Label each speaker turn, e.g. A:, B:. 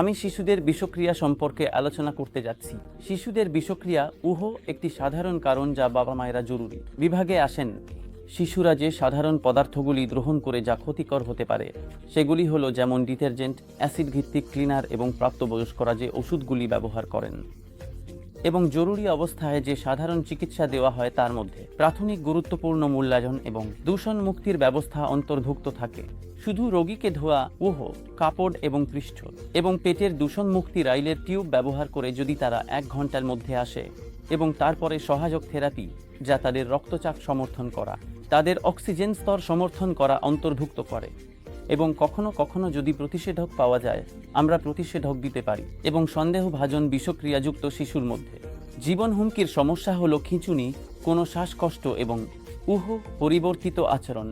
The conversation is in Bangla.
A: আমি শিশুদের বিষক্রিয়া সম্পর্কে আলোচনা করতে যাচ্ছি। শিশুদের বিষক্রিয়া উহ একটি সাধারণ কারণ যা বাবা মায়েরা জরুরি। বিভাগে আসেন, শিশুরা যে সাধারণ পদার্থগুলি গ্রহণ করে যা ক্ষতিকর হতে পারে, সেগুলি হলো যেমন ডিটারজেন্ট, অ্যাসিড ভিত্তিক ক্লিনার এবং প্রাপ্তবয়স্করা যে ওষুধগুলি ব্যবহার করেন। এবং জরুরি অবস্থায় যে সাধারণ চিকিৎসা দেওয়া হয় তার মধ্যে প্রাথমিক গুরুত্বপূর্ণ মূল্যায়ন এবং দূষণ মুক্তির ব্যবস্থা অন্তর্ভুক্ত থাকে। শুধু রোগীকে ধোয়া, উহ, কাপড় এবং পৃষ্ঠ এবং পেটের দূষণ মুক্তি রাইলের টিউব ব্যবহার করে যদি তারা এক ঘণ্টার মধ্যে আসে এবং তারপরে সহায়ক থেরাপি, যা তাদের রক্তচাপ সমর্থন করা, তাদের অক্সিজেন স্তর সমর্থন করা অন্তর্ভুক্ত করে। এবং কখনো কখনো যদি প্রতিষেধক পাওয়া যায়, আমরা প্রতিষেধক দিতে পারি এবং সন্দেহভাজন বিষক্রিয়াযুক্ত শিশুর মধ্যে। জীবন হুমকির সমস্যা হলো খিঁচুনি, কোনো শ্বাসকষ্ট এবং উহ পরিবর্তিত আচরণ।